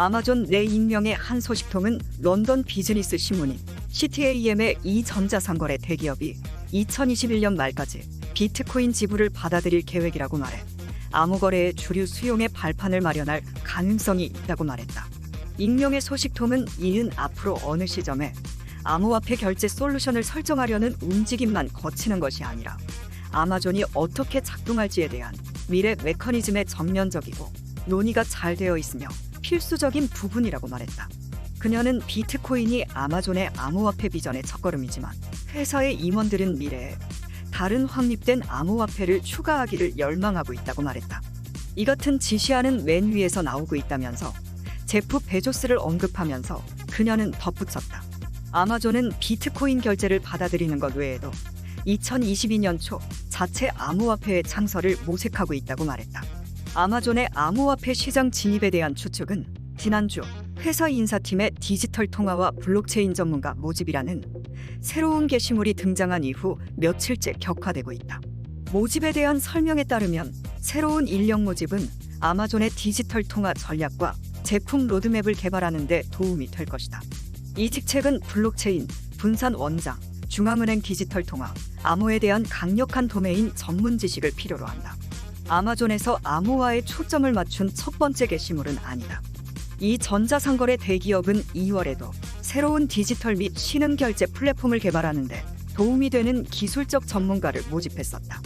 아마존 내 익명의 한 소식통은 런던 비즈니스 신문인 CTAM의 이 전자상거래 대기업이 2021년 말까지 비트코인 지불을 받아들일 계획이라고 말해 암호 거래의 주류 수용의 발판을 마련할 가능성이 있다고 말했다. 익명의 소식통은 이은 앞으로 어느 시점에 암호화폐 결제 솔루션을 설정하려는 움직임만 거치는 것이 아니라 아마존이 어떻게 작동할지에 대한 미래 메커니즘에 전면적이고 논의가 잘 되어 있으며 필수적인 부분이라고 말했다. 그녀는 비트코인이 아마존의 암호화폐 비전의 첫걸음이지만 회사의 임원들은 미래에 다른 확립된 암호화폐를 추가하기를 열망하고 있다고 말했다. 이 같은 지시안은 맨 위에서 나오고 있다면서 제프 베조스를 언급하면서 그녀는 덧붙였다. 아마존은 비트코인 결제를 받아들이는 것 외에도 2022년 초 자체 암호화폐의 창설을 모색하고 있다고 말했다. 아마존의 암호화폐 시장 진입에 대한 추측은 지난주 회사 인사팀의 디지털 통화와 블록체인 전문가 모집이라는 새로운 게시물이 등장한 이후 며칠째 격화되고 있다. 모집에 대한 설명에 따르면 새로운 인력 모집은 아마존의 디지털 통화 전략과 제품 로드맵을 개발하는 데 도움이 될 것이다. 이 직책은 블록체인, 분산 원장, 중앙은행 디지털 통화, 암호에 대한 강력한 도메인 전문 지식을 필요로 한다. 아마존에서 암호화에 초점을 맞춘 첫 번째 게시물은 아니다. 이 전자상거래 대기업은 2월에도 새로운 디지털 및 신흥 결제 플랫폼을 개발하는데 도움이 되는 기술적 전문가를 모집했었다.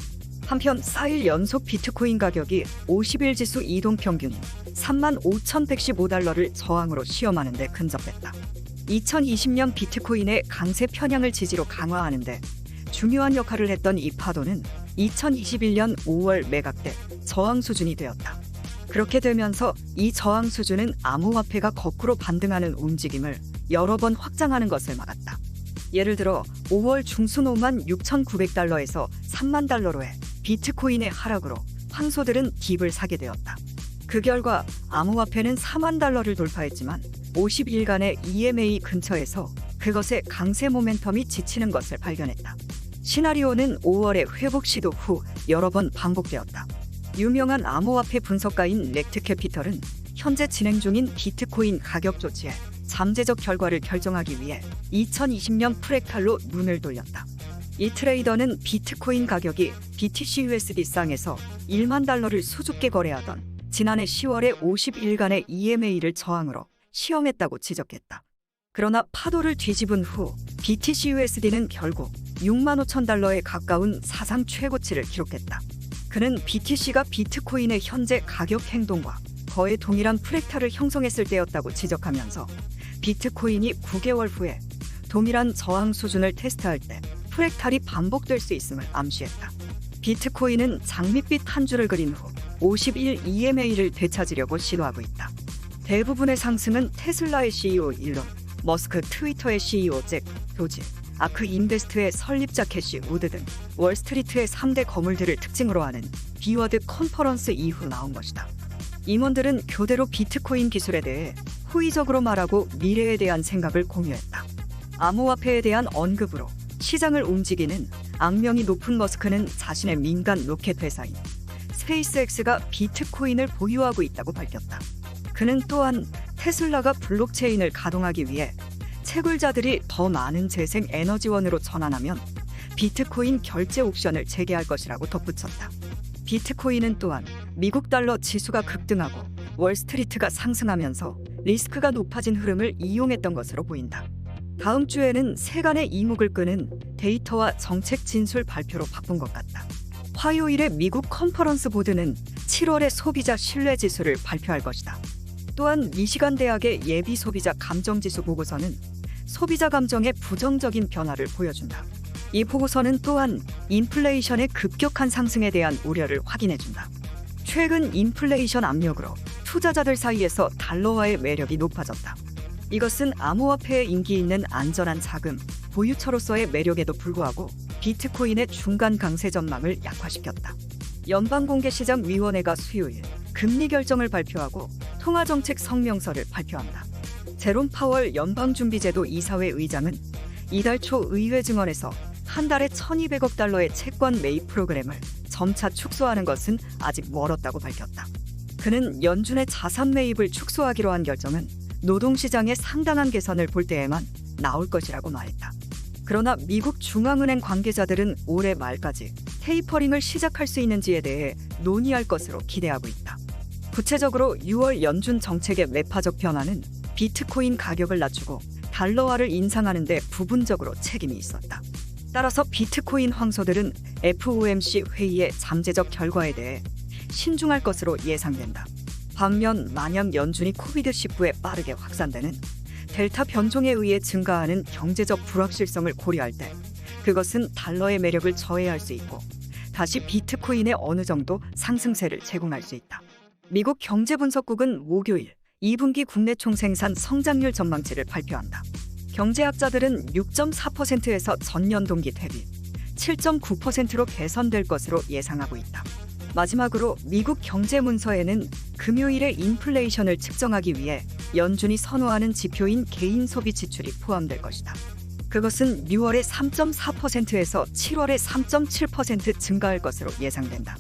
한편 4일 연속 비트코인 가격이 50일 지수 이동 평균인 35,115달러를 저항으로 시험하는 데 근접했다. 2020년 비트코인의 강세 편향을 지지로 강화하는데 중요한 역할을 했던 이 파도는 2021년 5월 매각 때 저항 수준이 되었다. 그렇게 되면서 이 저항 수준은 암호화폐가 거꾸로 반등하는 움직임을 여러 번 확장하는 것을 막았다. 예를 들어 5월 중순 5만 6,900달러에서 3만 달러로의 비트코인의 하락으로 황소들은 딥을 사게 되었다. 그 결과 암호화폐는 4만 달러를 돌파했지만 50일간의 EMA 근처에서 그것의 강세 모멘텀이 지치는 것을 발견했다. 시나리오는 5월의 회복 시도 후 여러 번 반복되었다. 유명한 암호화폐 분석가인 렉트 캐피털은 현재 진행 중인 비트코인 가격 조치에 잠재적 결과를 결정하기 위해 2020년 프랙탈로 눈을 돌렸다. 이 트레이더는 비트코인 가격이 BTC USD 쌍에서 1만 달러를 수줍게 거래하던 지난해 10월의 50일간의 EMA를 저항으로 시험했다고 지적했다. 그러나 파도를 뒤집은 후 BTC USD는 결국 6만 5천 달러에 가까운 사상 최고치를 기록했다. 그는 BTC가 비트코인의 현재 가격 행동과 거의 동일한 프랙탈을 형성했을 때였다고 지적하면서 비트코인이 9개월 후에 동일한 저항 수준을 테스트할 때 프랙탈이 반복될 수 있음을 암시했다. 비트코인은 장밋빛 한 줄을 그린 후 51 EMA를 되찾으려고 시도하고 있다. 대부분의 상승은 테슬라의 CEO 일론, 머스크 트위터의 CEO 잭 도지, 아크 인베스트의 설립자 캐시 우드 등 월스트리트의 3대 거물들을 특징으로 하는 비워드 컨퍼런스 이후 나온 것이다. 임원들은 교대로 비트코인 기술에 대해 호의적으로 말하고 미래에 대한 생각을 공유했다. 암호화폐에 대한 언급으로 시장을 움직이는 악명이 높은 머스크는 자신의 민간 로켓 회사인 스페이스X가 비트코인을 보유하고 있다고 밝혔다. 그는 또한 테슬라가 블록체인을 가동하기 위해 채굴자들이 더 많은 재생 에너지원으로 전환하면 비트코인 결제 옵션을 재개할 것이라고 덧붙였다. 비트코인은 또한 미국 달러 지수가 급등하고 월스트리트가 상승하면서 리스크가 높아진 흐름을 이용했던 것으로 보인다. 다음 주에는 세간의 이목을 끄는 데이터와 정책 진술 발표로 바쁜 것 같다. 화요일에 미국 컨퍼런스 보드는 7월의 소비자 신뢰 지수를 발표할 것이다. 또한 미시간 대학의 예비 소비자 감정 지수 보고서는 소비자 감정의 부정적인 변화를 보여준다. 이 보고서는 또한 인플레이션의 급격한 상승에 대한 우려를 확인해준다. 최근 인플레이션 압력으로 투자자들 사이에서 달러화의 매력이 높아졌다. 이것은 암호화폐에 인기 있는 안전한 자금, 보유처로서의 매력에도 불구하고 비트코인의 중간 강세 전망을 약화시켰다. 연방공개시장위원회가 수요일 금리 결정을 발표하고 통화정책 성명서를 발표한다. 제롬 파월 연방준비제도 이사회 의장은 이달 초 의회 증언에서 한 달에 1,200억 달러의 채권 매입 프로그램을 점차 축소하는 것은 아직 멀었다고 밝혔다. 그는 연준의 자산 매입을 축소하기로 한 결정은 노동시장의 상당한 개선을 볼 때에만 나올 것이라고 말했다. 그러나 미국 중앙은행 관계자들은 올해 말까지 테이퍼링을 시작할 수 있는지에 대해 논의할 것으로 기대하고 있다. 구체적으로 6월 연준 정책의 매파적 변화는 비트코인 가격을 낮추고 달러화를 인상하는 데 부분적으로 책임이 있었다. 따라서 비트코인 황소들은 FOMC 회의의 잠재적 결과에 대해 신중할 것으로 예상된다. 반면 만약 연준이 코비드19에 빠르게 확산되는 델타 변종에 의해 증가하는 경제적 불확실성을 고려할 때 그것은 달러의 매력을 저해할 수 있고 다시 비트코인에 어느 정도 상승세를 제공할 수 있다. 미국 경제분석국은 목요일 2분기 국내 총생산 성장률 전망치를 발표한다. 경제학자들은 6.4%에서 전년 동기 대비 7.9%로 개선될 것으로 예상하고 있다. 마지막으로 미국 경제문서에는 금요일의 인플레이션을 측정하기 위해 연준이 선호하는 지표인 개인 소비 지출이 포함될 것이다. 그것은 6월에 3.4%에서 7월에 3.7% 증가할 것으로 예상된다.